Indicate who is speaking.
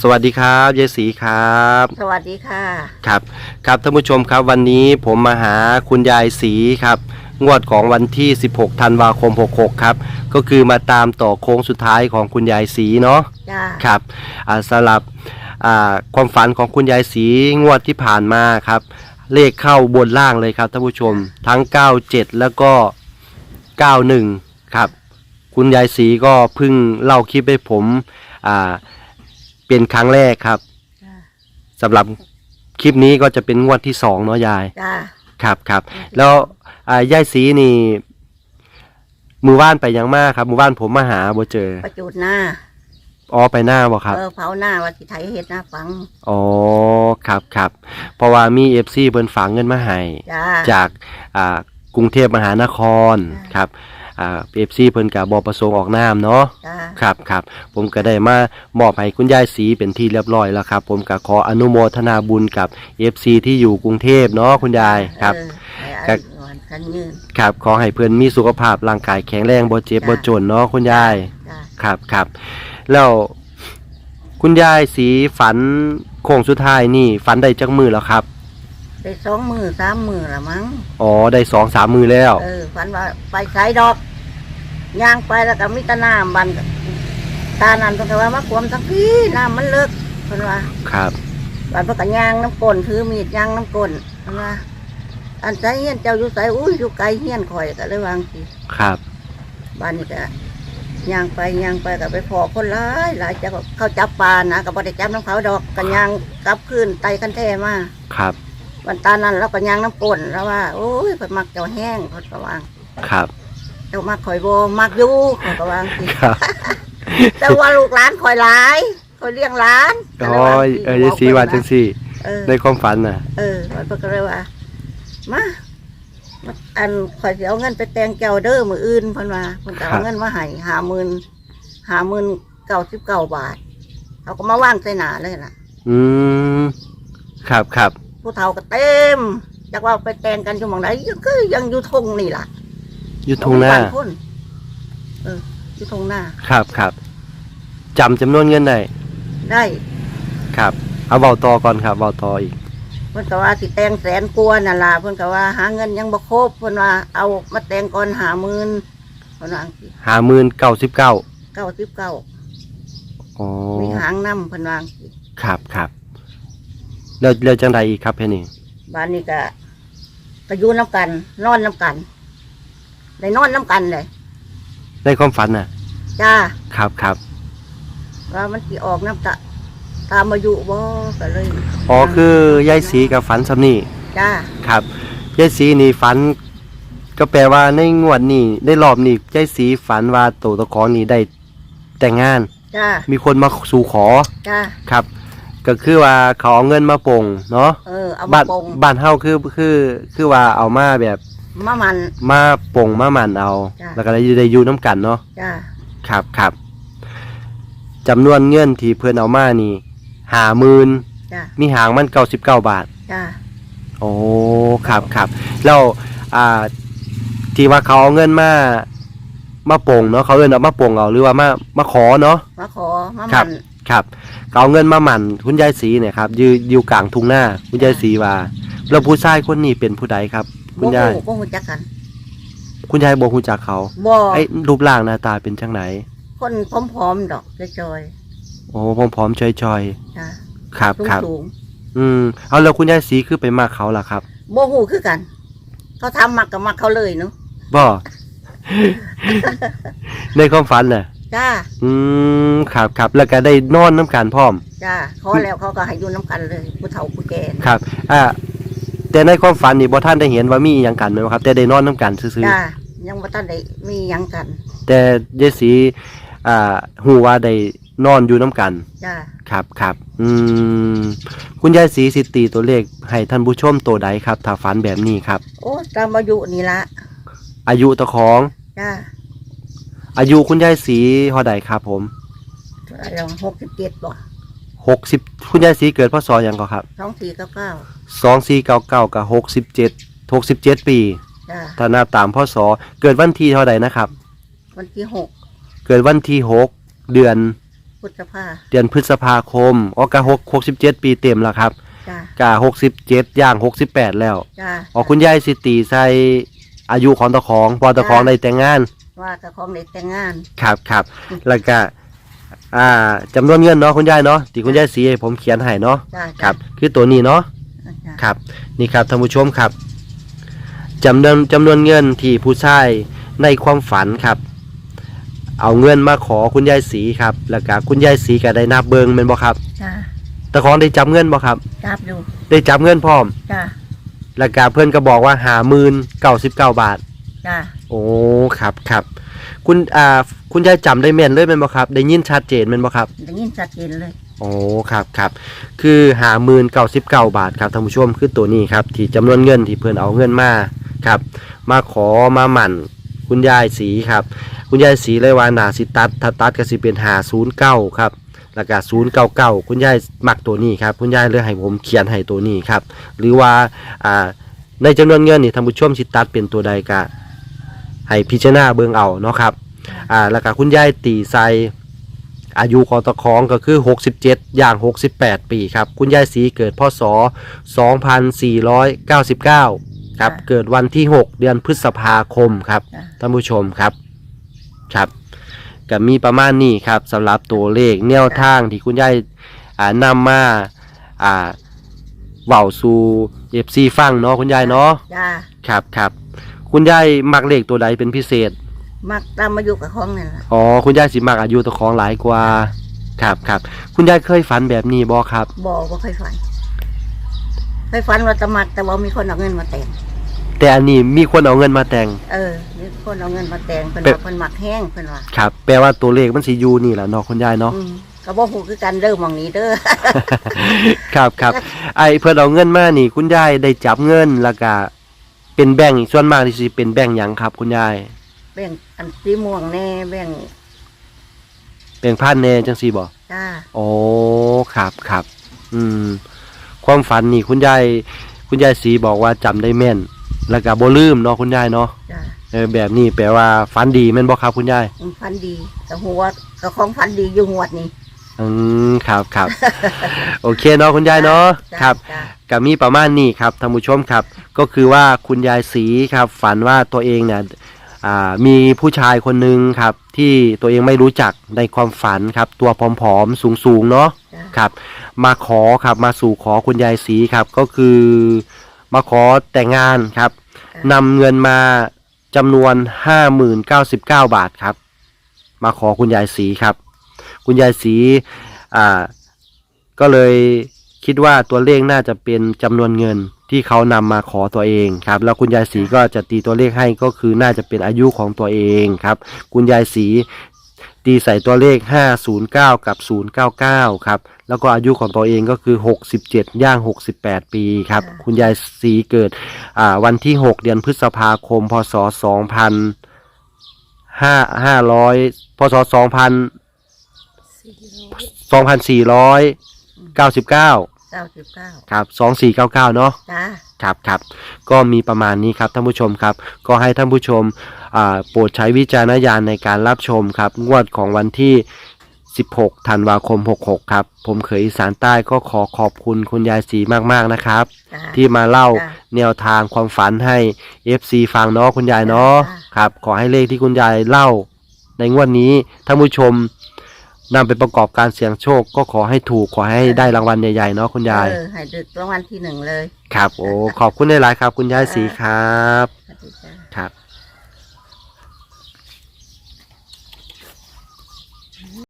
Speaker 1: สวัสดีครับยายศรีครับ
Speaker 2: สวัสดีค่ะ
Speaker 1: ครับ ครับท่านผู้ชมครับวันนี้ผมมาหาคุณยายศรีครับ งวดของวันที่ 16ธันวาคม 66 ครับ ก็คือมาตามต่อโค้งสุดท้ายของคุณยายศรีเนาะ
Speaker 2: จ้า
Speaker 1: ครับอ่าสำหรับอ่าความฝันของคุณยายศรีงวดที่ผ่านมาครับ เลขเข้าบนล่างเลยครับท่านผู้ชมทั้ง 97 แล้วก็ 91 ครับ คุณยายศรีก็เพิ่งเล่าคลิปให้ผมอ่า เป็นครั้งแรกครับ
Speaker 2: จ้า
Speaker 1: สำหรับคลิปนี้ก็จะเป็นงวดที่สองเนาะยาย
Speaker 2: จ้า
Speaker 1: ครับครับแล้วอ่ายายสีนี่มือว่านไปยังมากครับมือว่านผมมาหาบ่เจอ
Speaker 2: ประจุดหน้า
Speaker 1: อ๋อไปหน้าบ่ครับ
Speaker 2: เออเผาหน้าว่าสิไทยเฮ็ดหน้าฟัง
Speaker 1: อ๋อครับครับเพราะว่ามีเอฟซีเพิ่นฝากเงินมาให้
Speaker 2: จ้า
Speaker 1: จากอ่ากรุงเทพมหานคร
Speaker 2: จ้ะ
Speaker 1: ครับ อ่าเอฟซีเพิ่นกับบประสงค์ออกนามเนาะ
Speaker 2: จ้า
Speaker 1: ครับครับผมก็ได้มามอบให้คุณยายสีเป็นที่เรียบร้อยแล้วครับ ผมก็ขออนุโมทนาบุญกับ FC ที่อยู่กรุงเทพเนาะคุณยายครับ
Speaker 2: เออให้
Speaker 1: ครั
Speaker 2: อา
Speaker 1: บ
Speaker 2: ยุวันคันยืน
Speaker 1: ครับขอให้เพื่อนมีสุขภาพร่างกายแข็งแรงบ่เจ็บ
Speaker 2: จ้ะ
Speaker 1: บ่จนเนาะคุณยาย
Speaker 2: จ้า
Speaker 1: ครับครับแล้วคุณยายสีฝันโค้งสุดท้ายนี่ฝันได้จักมือแล้วครับ
Speaker 2: ได้สองมือสามมือละมั้ง
Speaker 1: อ๋อได้สองสามมือแล้ว
Speaker 2: เออฝันว่าไปใช้ดอก ย่างไปแล้วก็มิตรน้ำบันตานันเพิ่นก็ว่ามาขวมทั้งพี่น้ำมันเลิกเพิ่นว่า
Speaker 1: ครับ
Speaker 2: บันเพิ่นก็ย่างน้ำก้นถือมีดย่างน้ำก้นเพิ่นว่าอันใจเฮียนเจ้าอยู่ไสอุ้ยอยู่ไกลเฮียนข่อยก็เลยวาจังสิ
Speaker 1: ครับ
Speaker 2: บ้านนี้ก็ย่างไปย่างไปก็ไปพอคนร้ายหลายจะเขาจับปลานะก็บ่ได้จับน้ำเขาดอกกันย่างกลับคืนไตกันแท้มา
Speaker 1: ครับ
Speaker 2: วันตานั้นเราก็ย่างน้ำก้นแล้วว่าโอ้ยเพิ่นมักเจ้าแห้งเพิ่นก็วาง
Speaker 1: ครับ
Speaker 2: เจ้ามักข่อยโบมักอยู่เพิ่นก็วางสิ
Speaker 1: ครับ
Speaker 2: แต่ว่าลูกหลานข่อยหลายข่อยเลี้ยงหลานก็
Speaker 1: อ๋
Speaker 2: ล
Speaker 1: อย
Speaker 2: ว่าสิ
Speaker 1: เออยายสีว่าจังสี่
Speaker 2: เออ
Speaker 1: ในความฝันน่ะ
Speaker 2: เออเพิ่นก็เลยว่า มามาอันข่อยสิเอาเงินไปแต่งแก้วเด้อมื้ออื่นเพิ่นว่าเพิ่นก็
Speaker 1: ครั
Speaker 2: เอา
Speaker 1: บ
Speaker 2: เงินมาให้ห้าหมื่นห้าหมื่นเก้าสิบเก้าบาทเขาก็มาว่างใส่หนาเลยล่ะ
Speaker 1: อืมครับครับ
Speaker 2: ผู้เฒ่าก็เต็มจากว่าไปแต่งกันอยู่หมองไหนยังก็ยังอยู่ทงนี่ล่ะ
Speaker 1: อยู่ทุ่งหน้า
Speaker 2: บ่มีบ้คนเอออยู่ทงหน้า
Speaker 1: ครับครับจำจำนวนเงินได้
Speaker 2: ได้
Speaker 1: ครับ เอาเบาต่อก่อนครับเบาต่ออีก
Speaker 2: เพิ่นก็ว่าสิแต่งแสนกว่านั่นล่ะเพิ่นก็ว่าหาเงินยังบ่ครบเพิ่นว่าเอามาแต่งก่อนหาหมื่นเพิ่นว่า
Speaker 1: หาหมื่นเก้าสิบเก้า
Speaker 2: เก้าสิบเก้า
Speaker 1: อ๋อ
Speaker 2: มีหางน้ำเพิ่นว่า
Speaker 1: ครับครับแล้วแล้วจังใดอีกครับแค่นี้
Speaker 2: บ้านนี้ก็ก็อยู่น้ำกัน นอนน้ำกัน ได้นอนน้ำกันเลย
Speaker 1: ในความฝันน่ะ
Speaker 2: จ้า
Speaker 1: ครับครับ
Speaker 2: ว่ามันสิออกน้ำตาตามอายุบ่ก็เลย
Speaker 1: อ๋อคือยายสีกับฝันซ้ำนี่
Speaker 2: จ้า
Speaker 1: ครับยายสีนี่ฝัน ก็แปลว่าในงวดนี้ได้รอบนี้ยายสีฝันว่าโตตะของนี่ได้แต่งงาน
Speaker 2: จ้า
Speaker 1: มีคนมาสู่ขอ
Speaker 2: จ้า
Speaker 1: ครับ ก็คือว่าเขาเอาเงินมาปลงเนาะ
Speaker 2: เออเอามา
Speaker 1: บ้าน
Speaker 2: ปง
Speaker 1: บ้านเฮาคือคือคือว่าเอามาแบบ
Speaker 2: มามัน
Speaker 1: มาปลงมาหมันเอา
Speaker 2: จ้ะ
Speaker 1: แล้วก็ได้ได้อยู่น้ำกันเนาะ
Speaker 2: จ้า
Speaker 1: ครับครับจำนวนเงินที่เพื่อนเอามานี่หาหมื่น
Speaker 2: จ้า
Speaker 1: มีหางมันเก้าสิบเก้าบาท
Speaker 2: จ้า
Speaker 1: โอ้ครับครับแล้วอ่าที่ว่าเขาเอาเงินมามาโป่งเนาะเขาเอินเอามาโป่งเอาหรือว่ามามาขอเนาะ
Speaker 2: มาขอมา
Speaker 1: ครั
Speaker 2: มั
Speaker 1: บ
Speaker 2: น
Speaker 1: ครับเขาเอาเงินมาหมั่นคุณยายศรีเนี่ยครับอยู่อยู่กลางทุ่งหน้าคุณยายศรีว่าแล้วผู้ชายคนนี้เป็นผู้ใดครับ คุ
Speaker 2: บ่
Speaker 1: ณยาย
Speaker 2: ฮู้บ่ฮู้จักกัน
Speaker 1: คุณยายบอกคุณจักเขา
Speaker 2: บ่
Speaker 1: ไอ้รูปร่างหน้าตาเป็นจังไหน
Speaker 2: คนผอมๆดอกจอย
Speaker 1: โอ้ผอมๆชอย
Speaker 2: ๆจ้า
Speaker 1: ๆครับครับ
Speaker 2: สูง
Speaker 1: อืมเอาแล้วคุณยายศรีคือไปมากเขาล่ะครับ
Speaker 2: ๆบ่ฮู้คือกัน เขาทำมักก็มักเขาเลยเนาะ
Speaker 1: บ่ ในความฝันน่ะ
Speaker 2: จ้า
Speaker 1: อืมครับครับแล้วก็ได้นอนน้ำกันพร้อม
Speaker 2: จ้าขอแล้วเขาก็ให้อยู่น้ำกันเลยผู้เฒ่าผู้แก่
Speaker 1: ครับ อ่า แต่ในความฝันนี่บ่ท่านได้เห็นว่ามีอหย่างกันไหมครับ แต่ได้นอนน้ำกันซื่อ
Speaker 2: จ้ายังบ่ทันได้มีหยังกัน
Speaker 1: ๆแต่เยายสีอ่าหูว่าได้นอนอยู่น้ำกัน
Speaker 2: จ้า
Speaker 1: ครับครับอืมคุณยายสีสิตีตัวเลขให้ท่านผู้ชมตัวใดครับถ้าฝันแบบนี้ครับ
Speaker 2: โอ้ตามอายุนี่ละ
Speaker 1: อายุตะของ
Speaker 2: จ้า
Speaker 1: อายุคุณยายสีเท่าใดครับผม
Speaker 2: เราหกสิบเจ็ดบ่
Speaker 1: หกสิบคุณยายสีเกิดพศหยังก็ครับ
Speaker 2: สองสี่เก้าเก้า
Speaker 1: สองสี่เก้าเก้ากับหกสิบเจ็ดหกสิบเจ็ดปี
Speaker 2: จ้า
Speaker 1: ถ้านับตามพศเกิดวันที่เท่าใดนะครับ
Speaker 2: วันที่หก
Speaker 1: เกิดวันที่หกเดือน
Speaker 2: พุทธภา
Speaker 1: เดือนพฤษภาคมออกกะหกหกสิบเจ็ดปีเต็มแล้วครับ
Speaker 2: จ้ากะ
Speaker 1: หกสิบเจ็ดย่างหกสิบแปดแล้ว
Speaker 2: จ้า
Speaker 1: อ๋อคุณยายสิตีใส่อายุของตะของพอตะของได้แต่งงาน
Speaker 2: ว่ากับของเด็กแต่งงาน
Speaker 1: ครับครับแล้วก็ อ่าจำนวนเงินเนาะคุณยายเนาะที่คุณยายสีให้ผมเขียนให้เนาะ
Speaker 2: จ้า
Speaker 1: ครับ คือตัวนี้เนาะ
Speaker 2: จ้า
Speaker 1: ครับนี่ครับท่านผู้ชมครับจำนวนจำนวนเงินที่ผู้ชายในความฝันครับ เอาเงินมาขอคุณยายสีครับ แล้วก็คุณยายสีก็ได้นับเบิงแม่นบ่ครับ
Speaker 2: จ้า
Speaker 1: ตะของได้จับเงินบ่ครับ
Speaker 2: จับอยู่
Speaker 1: ได้จับเงินพร้อม
Speaker 2: จ้า
Speaker 1: แล้วก็เพื่อนก็บอกว่าหาหมื่นเก้าสิบเก้าบาท
Speaker 2: จ้า
Speaker 1: โอ้ครับครับคุณอ่าคุณยายจำได้แม่นเลยแม่นบ่ครับ ได้ยินชัดเจนแม่นบ่ครับ
Speaker 2: ได้ยินชัดเจนเลย
Speaker 1: โอ้ครับครับคือหาหมื่นเก้าสิบเก้าบาทครับท่านผู้ชมคือตัวนี้ครับที่จำนวนเงินที่เพื่อนเอาเงินมาครับ มาขอมาหมั่น คุณยายสีครับ คุณยายสีเลยว่าหนาสิตัดถ้าตัดก็สิเป็นหาศูนย์เก้าครับแล้วก็ศูนย์เก้าเก้าคุณยายมักตัวนี้ครับ คุณยายเลยให้ผมเขียนให้ตัวนี้ครับ หรือว่าอ่าในจำนวนเงินนี่ท่านผู้ชมสิตัดเป็นตัวใดก็ให้พิจารณาเบิ่งเอาเนาะครับ อ่าแล้วก็คุณยายตีใส่อายุของตะคองก็คือ 67 อย่าง 68 ปีครับ คุณยายสีเกิดพศ 2499 ครับ เกิดวันที่ 6 เดือนพฤษภาคมครับ
Speaker 2: จ้า
Speaker 1: ท่านผู้ชมครับ ครับก็มีประมาณนี้ครับสำหรับตัวเลขแนวทางที่คุณยายอ่านำมาอ่าเว้าสู่เอฟซีฟังเนาะคุณยายเนาะ
Speaker 2: จ้า
Speaker 1: ครับครับ คุณยายมักเลขตัวใดเป็นพิเศษ
Speaker 2: มักตามมาอยู่กับของนั่นล่ะ
Speaker 1: อ๋อคุณยายสิมักอายุตะของหลายกว่าครับครับคุณยายเคยฝันแบบนี้บ่ครับ
Speaker 2: บอกว่าเคยฝันเคยฝันว่าตะมักแต่ว่ามีคนเอาเงินมาแต่ง
Speaker 1: แต่อันนี้มีคนเอาเงินมาแต่ง
Speaker 2: เออ มีคนเอาเงินมาแต่งเพิ่น
Speaker 1: เป็
Speaker 2: ว่าเพิ่นมักแห้งเพิ่นว่า
Speaker 1: ครับ แปลว่าตัวเลขมันสิอยู่นี่แหละเนาะคุณยายเนาะ
Speaker 2: อืมก็บ่ฮู้คือกันเด้อหมองนี้เด้อ
Speaker 1: ครับครับ ไอเพื่อนเอาเงินมานี่ คุณยายได้จับเงินแล้วก็เป็นแบ่งค์ส่วนมากที่สิเป็นแบ่งค์หยังครับ คุณยาย
Speaker 2: แบ่งอันสีม่วงแน่แบ่ง
Speaker 1: แบ่งค์พันแหน่จังซี่บ่
Speaker 2: จ้า
Speaker 1: โอ้ครับครับ อืม ความฝันนี่คุณยายคุณยายสีบอกว่าจำได้แม่น แล้วก็บ่ลืมเนาะคุณยายเนาะ
Speaker 2: จ้า
Speaker 1: เออแบบนี้แปลว่าฝันดีแม่นบ่ครับคุณยาย
Speaker 2: มันฟันดีแต่หัวกับของฟันดีอยู่หวดนี่
Speaker 1: อืมครับครับ โอเคเนาะคุณยายเนาะ
Speaker 2: จ้
Speaker 1: ครับ
Speaker 2: จ้า
Speaker 1: ก็มีประมาณนี้ครับท่านผู้ชมครับ ก็คือว่าคุณยายสีครับ ฝันว่าตัวเองเนี่ยอ่า มีผู้ชายคนหนึ่งครับ ที่ตัวเองไม่รู้จักในความฝันครับ ตัวผอมๆสูงๆเนาะ
Speaker 2: จ้า
Speaker 1: ครับ มาขอครับมาสู่ขอคุณยายสีครับ ก็คือมาขอแต่งงานครับนำเงินมาจำนวนห้าหมื่นเก้าสิบเก้าบาทครับ มาขอคุณยายสีครับ คุณยายสีอ่าก็เลย คิดว่าตัวเลขน่าจะเป็นจำนวนเงินที่เขานำมาขอตัวเองครับ แล้วคุณยายศรีก็จะตีตัวเลขให้ก็คือน่าจะเป็นอายุของตัวเองครับ คุณยายศรีตีใส่ตัวเลข 509 กับ 099 ครับ แล้วก็อายุของตัวเองก็คือ 67 ย่าง 68 ปีครับ คุณยายศรีเกิดอ่าวันที่ 6 เดือนพฤษภาคม พศ2000 5 500 พศ 2000 2499
Speaker 2: เก้าสิบเก้า
Speaker 1: ครับ2499เนาะ
Speaker 2: จ้า
Speaker 1: ครับครับก็มีประมาณนี้ครับท่านผู้ชมครับ ก็ให้ท่านผู้ชมอ่าโปรดใช้วิจารณญาณในการรับชมครับงวดของวันที่ 16ธันวาคม 66 ครับ ผมเขยอีสานใต้ก็ขอขอบคุณคุณยายสีมากๆนะครับ
Speaker 2: จ้า
Speaker 1: ที่มาเล่า
Speaker 2: จ้ะ
Speaker 1: แนวทางความฝันให้ FC ฟังเนาะคุณยายเนาะ
Speaker 2: จ้ะ
Speaker 1: ครับ ขอให้เลขที่คุณยายเล่า ในงวดนี้ท่านผู้ชม นำไปประกอบการเสี่ยงโชค ก็ขอให้ถูกขอให้ได้รางวัลใหญ่ๆเนาะคุณยาย
Speaker 2: เออให้ดึกรางวัลที่หนึ่งเลย
Speaker 1: ครับ โอ้ขอบคุณได้หลายครับ คุณยายสีครับครับ